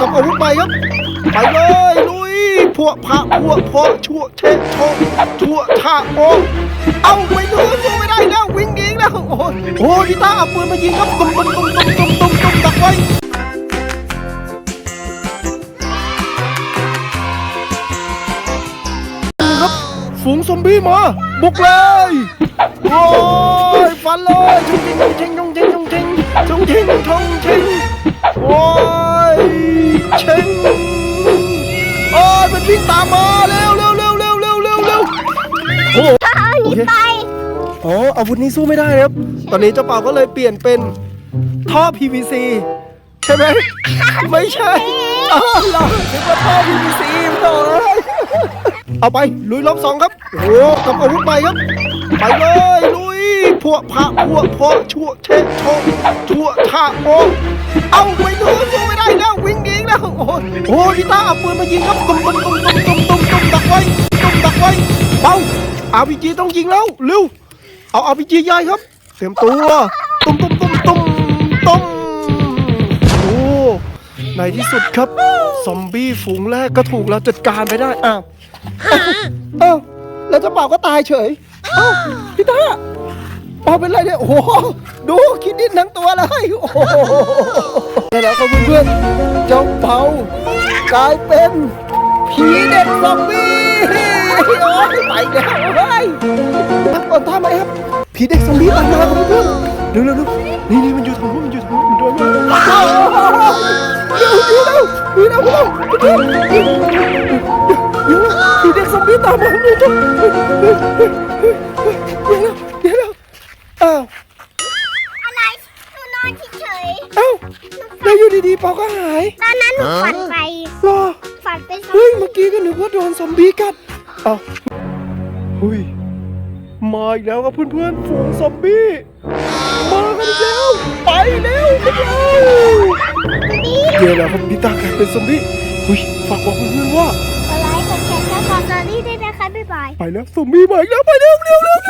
กับอาวุธใหม่ครับ ไปเลยลุยพวกพระพวกพอชั่วเชโชชั่วชาโอเอาไม่รู้สู้ไม่ได้แล้ววิ่งหนีแล้วโอ้ยโอ้ยพี่ตาเอาปืนมายิงครับตุ้มตุ้มตุ้มตุ้มตุ้มตุ้มตุ้มดักไว้ครับฝูงซอมบี้มาบุกเลยโอ้ยฟันเลยชงชิงชงชิงชงชิงชงชิงชงชิง อ๋ออาวุธนี้สู้ไม่ได้ครับ ตอนนี้เจ้าเป่าก็เลยเปลี่ยนเป็นท่อ PVC ใช่ไหมไม่ใช่อ๋อเหรอนึกว่าท่อ PVC ไม่ต่อเลยเอาไปลุยรอบสองครับโอ้โหกับอาวุธใหม่ครับ ไปเลยลุยพวกพระพวกพอชั่วเชโชชั่วชาโอเอาไม่รู้สู้ไม่ได้แล้ววิ่งหนีอีกแล้วโอ้ยโอ้ยพี่ตาเอาปืนมายิงครับตุ้มตุ้มตุ้มตุ้มตุ้มตุ้มตุ้มดักไว้ตุ้มดักไว้เบาอาพีจีต้องยิงแล้วเร็ว เอาอาพีจีใหญ่ครับ เตรียมตัว ตุ้มตุ้มตุ้มตุ้มตุ้มโอ้ในที่สุดครับ ซอมบี้ฝูงแรกก็ถูกเราจัดการไปได้อ้าวอ้าวแล้วเจ้าเป่าก็ตายเฉยอ้าวพี่ตาเป่าเป็นไรเนี่ยโอ้โหดูคิดดินทั้งตัวเลยโอ้โหแล้วครับเพื่อนๆเจ้าเป่ากลายเป็นผีเด็กซอมบี้โอ้ยไปแล้ว ออนตามมาแอบผีเด็กซอมบี้ออนมาครับเพื่อนเร็วเร็วเร็วนี่นี่มันอยู่ทางนู้นมันอยู่ทางนู้นมันโดนมาเร็วเร็วเร็วเร็วเร็วเร็วผีเด็กซอมบี้ตามมาครับเพื่อนดี๋ยวเดี๋ยวเอ้าอะไรนอนเฉยเอ้าแล้วอยู่ดีๆปอก็หายตอนนั้นหนูฝันไป รอฝันไปเฮ้ยเมื่อกี้ก็นึกว่าโดนซอมบี้กัดเอ้า วเฮ้ย มาอีกแล้วครับเพื่อนๆ ฝูงซอมบี้ มากันอีกแล้ว ไปเร็วพวกเราเดี๋ยวแล้วครับนิตากลายเป็นซอมบี้ อุ้ย ฝากบอกเพื่อนๆว่า กดไลค์กดแชร์กดซับสไครต์ด้วยนะคะบ๊ายบาย ไปแล้วซอมบี้มาอีกแล้วไปเร็วเร็วเร็วเร็ว